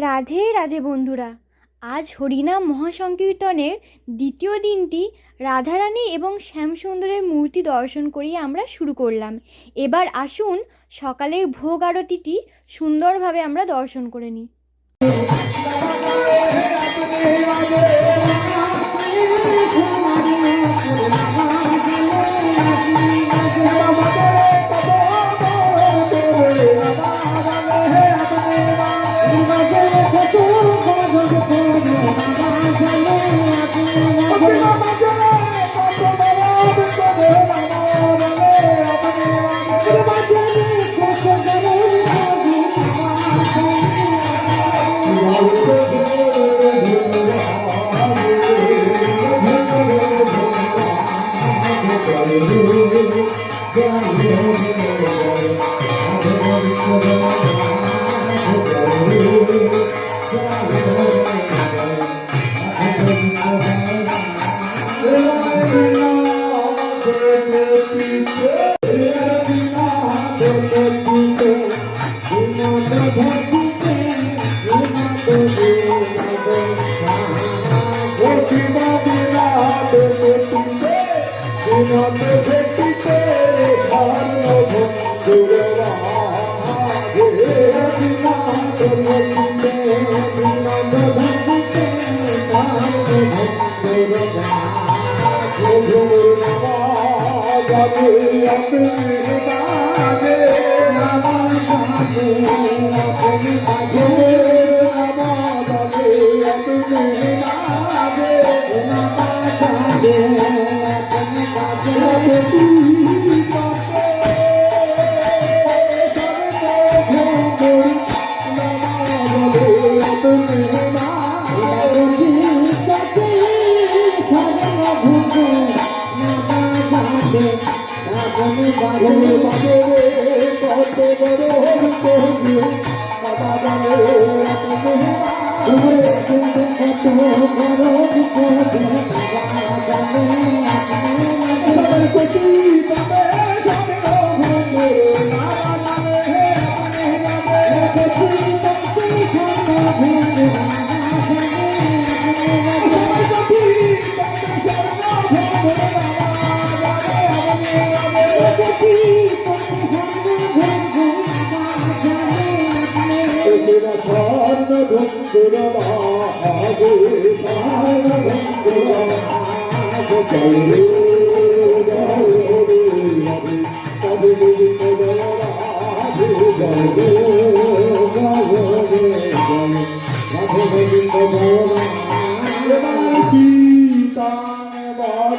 রাধে রাধে বন্ধুরা, আজ হরিনাম মহাসংকীর্তনের দ্বিতীয় দিনটি রাধারানী এবং শ্যামসুন্দরের মূর্তি দর্শন করিয়ে আমরা শুরু করলাম। এবার আসুন সকালের ভোগ আরতিটি সুন্দরভাবে আমরা দর্শন করে নিই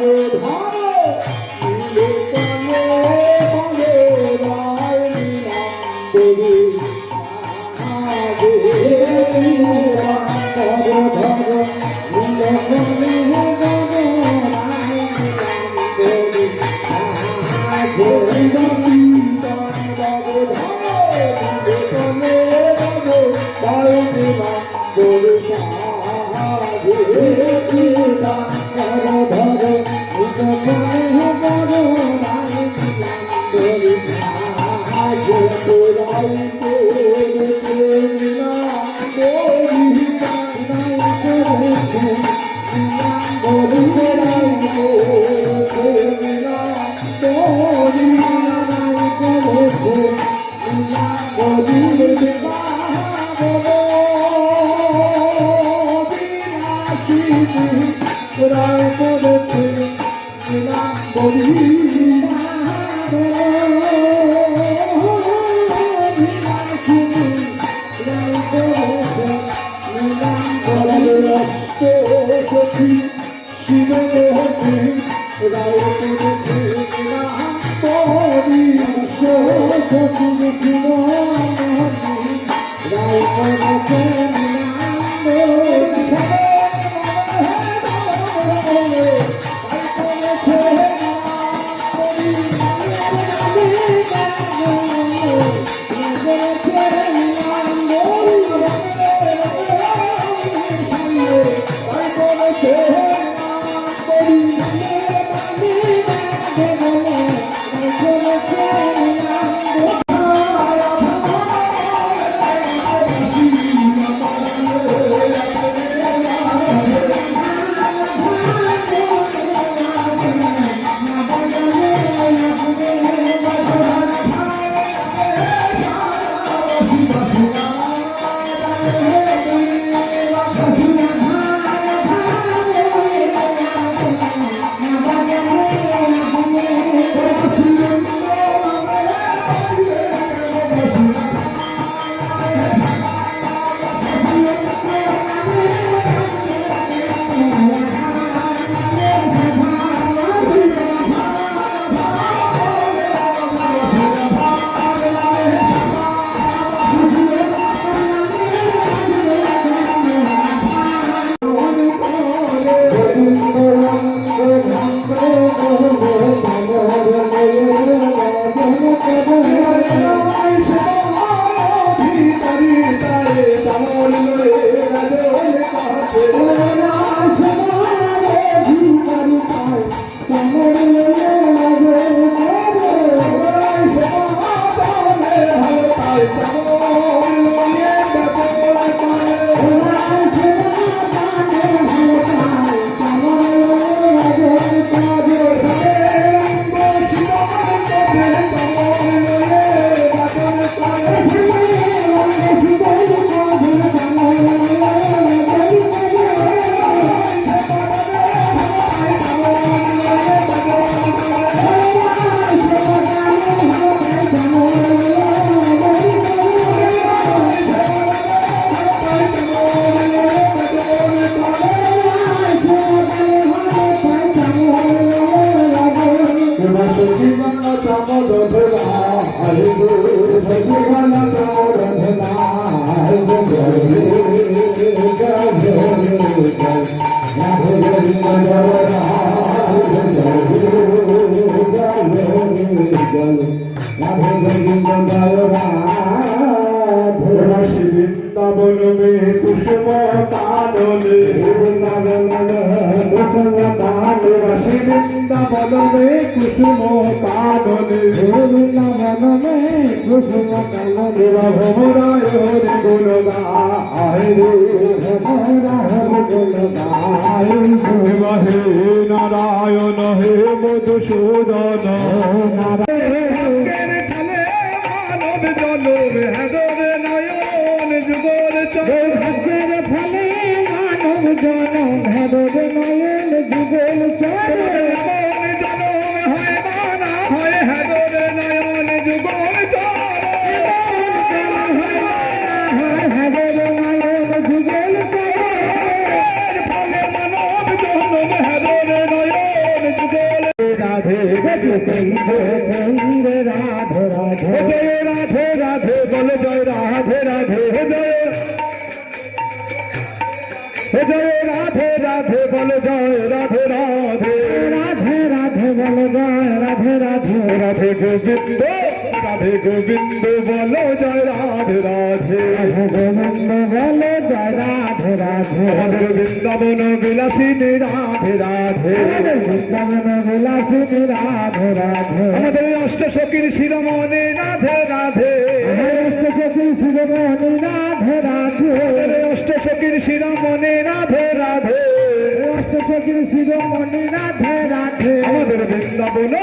Hallelujah. ผู้ใดผู้ pouco হরে ভ্রমরায় হরি গুণ গায় হে নারায়ণ হে মধুসূদন। রাধে গোবিন্দ রাধে গোবিন্দ বল জয় রাধে রাধে রাধে গোবিন্দ বল জয় রাধে রাধে আমাদের বৃন্দাবন বিলাসিনী রাধে রাধে বৃন্দাবন বিলাসিনী রাধে রাধে আমাদের অষ্ট সখীর শিরোমণি রাধে রাধে শিরোমণি রাধে রাধে আমাদের অষ্ট সখীর শিরোমণি রাধে রাধে অষ্টসখীর শিরোমণি রাধে রাধে আমাদের বৃন্দাবন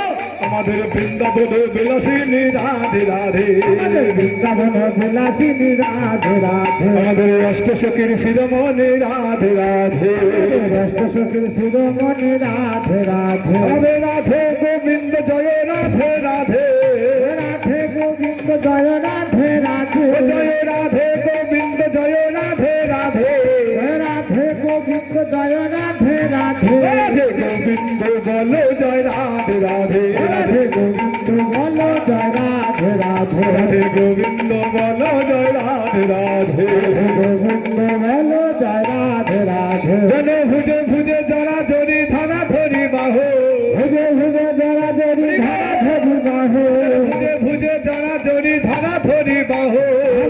আমাদের বৃন্দাবন বিলাসিনী রাধে রাধে। বৃন্দাবন বিলাসিনী রাধে রাধে। আমাদের অষ্ট সখীর শিরোমণি রাধে রাধে। অষ্টসখীর শিরোমণি রাধে রাধে। রাধে রাধে গোবিন্দ জয়। ধরা ধরি বাহু।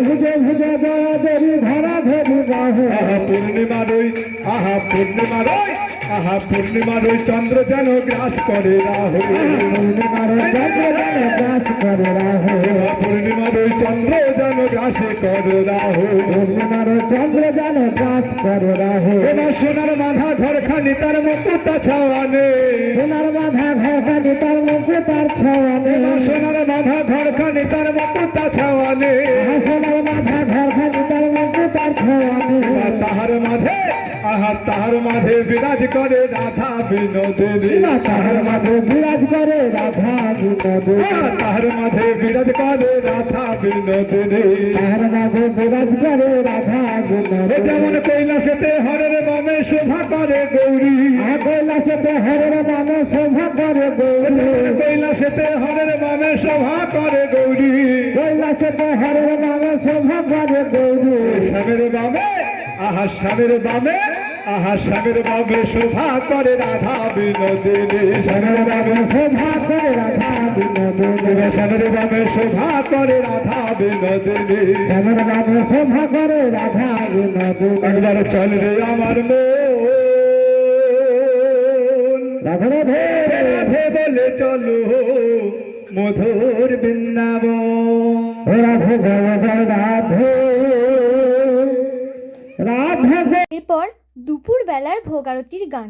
ভুজে ভুজে জরা জরি ধরা ধরি বাহু। আহা পূর্ণিমা রই আহা পূর্ণিমা রই আহা পূর্ণিমা রই চন্দ্র যেন গ্রাস করে রাহু পূর্ণিমার চন্দ্র যেন গ্রাস করে রাহু আহা পূর্ণিমা রই চন্দ্র যেন গ্রাস করে রাহু পূর্ণিমার চন্দ্র যেন গ্রাস করে রাহু এবার সোনার মাথা ঘরখানি তার মুকুটা ছাওয়ানে। সোনার বাধা ঘরখানি তার মুখে তার ছাওয়ানে। সোনার মাথা ঘরখানি তার মুকুটা ছাওয়ানে। সোনার বাধা তাহার মাঝে আহা তাহার মাঝে বিরাজ করে রাধা বিনোদিনী। তাহার মাঝে বিরাজ করে রাধা বিনোদী আহা, তাহার মাঝে বিরাজ করে রাধা বিনোদিনী। তাহার মাঝে বিরাজ করে রাধা বিনোদী এ যেমন কৈলাসেতে হরের বামে শোভা করে গৌরী। কৈলাসেতে হরের নামে শোভা করে গৌরী। কৈলাসেতে হরের বামে শোভা করে গৌরী। কৈলাসেতে হরের নামে শোভা করে গৌরী স্বামীর বামে, আহা স্বামীর বামে, আহা শ্যামের বাবে শোভা করে রাধা বিনোদিনী। শ্যামের বাবে শোভা করে রাধা বিনোদিনী। শ্যামের বাবে শোভা করে রাধা বিনোদিনী। শ্যামের বাবু শোভা করে রাধা বিনোদিনী। একবার চল রে আমার মন। রাধা রাধে। রাধে বলে চলো, মধুর বৃন্দাবন। রাধে রাধে রাধে। এরপর দুপুর দুপুরবেলার ভোগারতির গান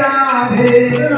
রাধে।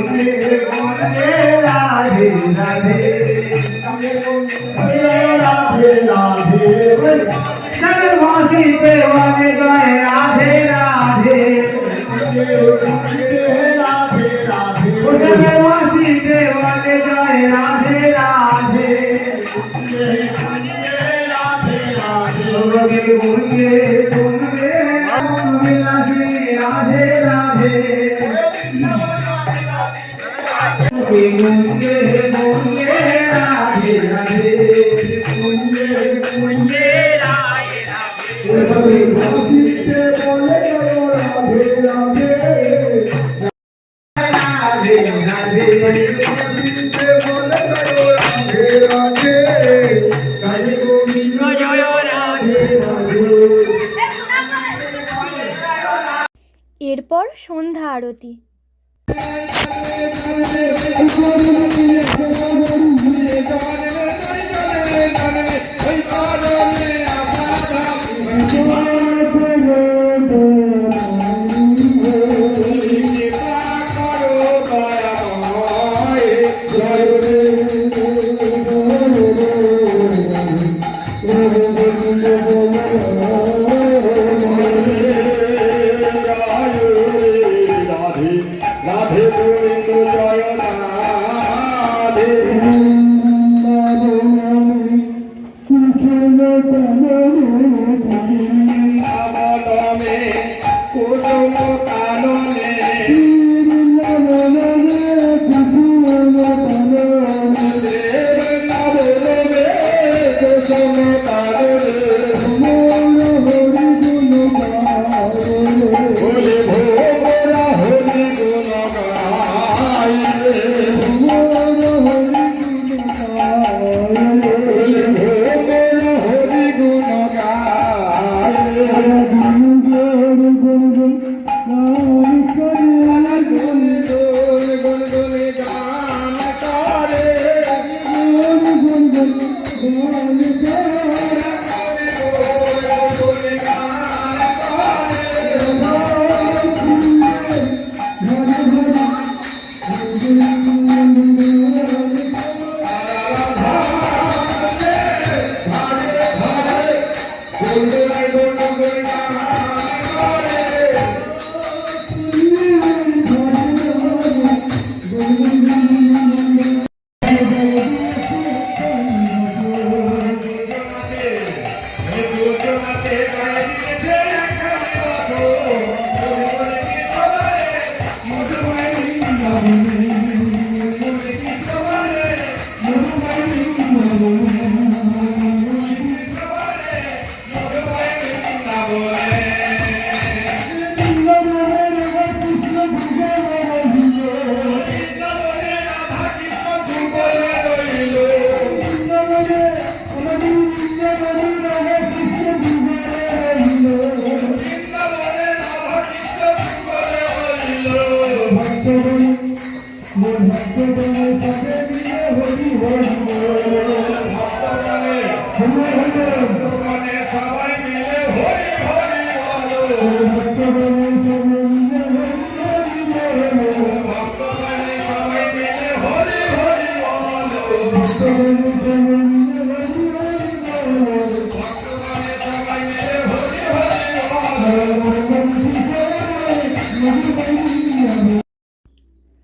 এরপর সন্ধ্যা আরতি। ওই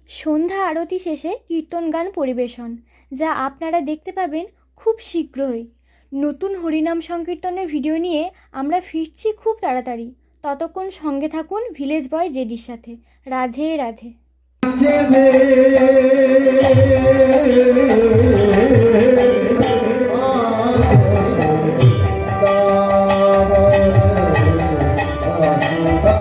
সন্ধ্যা আরতি শেষে কীর্তন গান পরিবেশন, যা আপনারা দেখতে পাবেন খুব শীঘ্রই। নতুন হরিনাম সংকীর্তনের ভিডিও নিয়ে আমরা ফিরছি খুব তাড়াতাড়ি। ততক্ষণ সঙ্গে থাকুন ভিলেজ বয় জেডির সাথে। রাধে রাধে। চেনে।